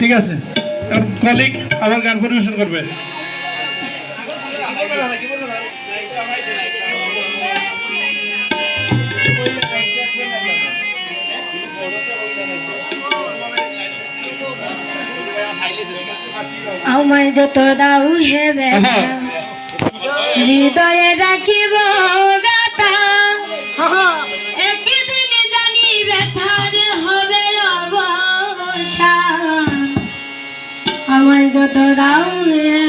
ঠিক আছে। কলিগ আবার গান পরিবেশন করবে। আমায় যত দাও হে ব্যথা হৃদয়ে রাখিব আমায় যত দাও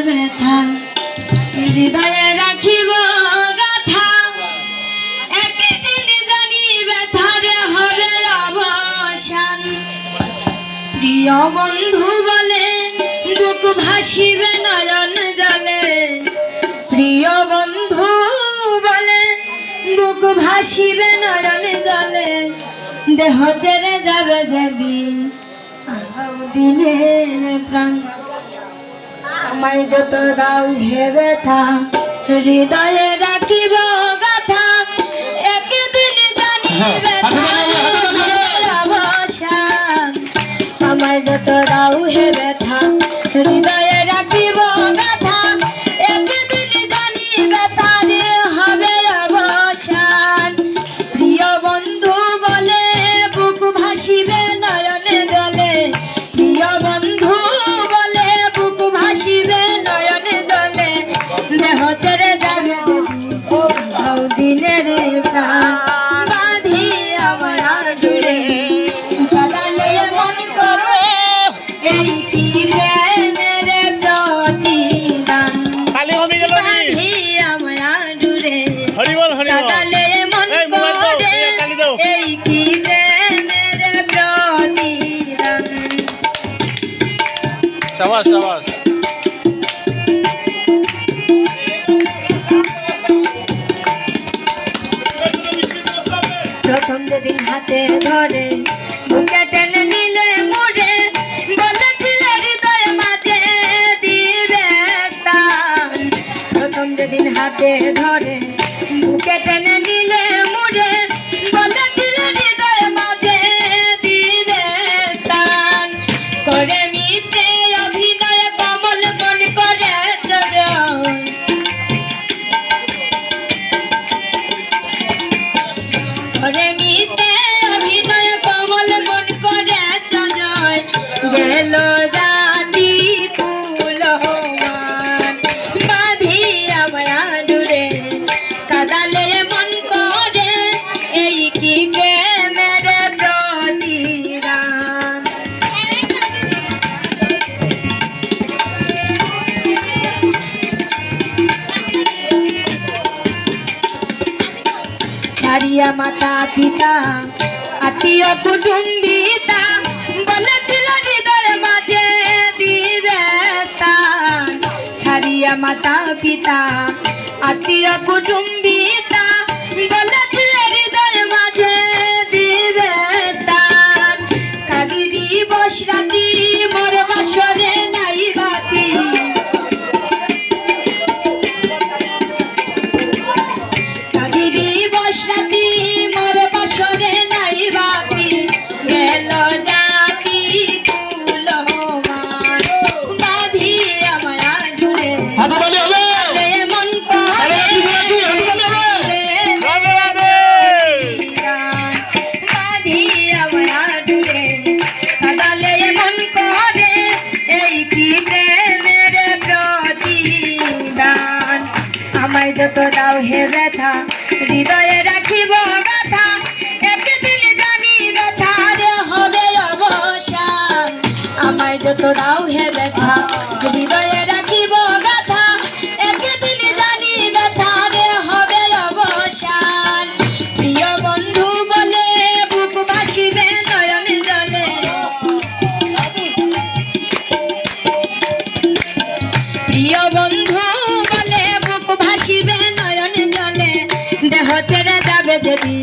ব্যথা, হৃদয়ে রাখিব হবে অবসান। প্রিয় বন্ধু বলে, বুক ভাসিবে নয়ন জলে। প্রিয় বন্ধু বলে, বুক ভাসিবে নয়ন জলে। দেহ ছেড়ে যাবে যেদিন দিনের প্রাণ। আমায় যত দাও হে ব্যথা হৃদয়ে রাখিব গাথা। একদিন জানি ব্যথা আমায় যত দাও হে ব্যথা সাবাস সাবাস। প্রথম যেদিন হাতে ধরে ছাড়িয়া মাতা পিতা আত্মীয় কুটুম্বিতা বলেছিল হৃদয় মাঝে দিবে স্থান ছাড়িয়া মাতা পিতা আত্মীয় কুটুম্বিতা বলেছিল হৃদয় মাঝে। দিবে স্থান কাদিরি বসরাতি মোর বাসরে নাই বাতি যত দাও হে ব্যথা, হৃদয়ে রাখিব ব্যথা একদিন জানি ব্যথার হবে অবসান। আমায় যত দাও হে ব্যথা ছেড়ে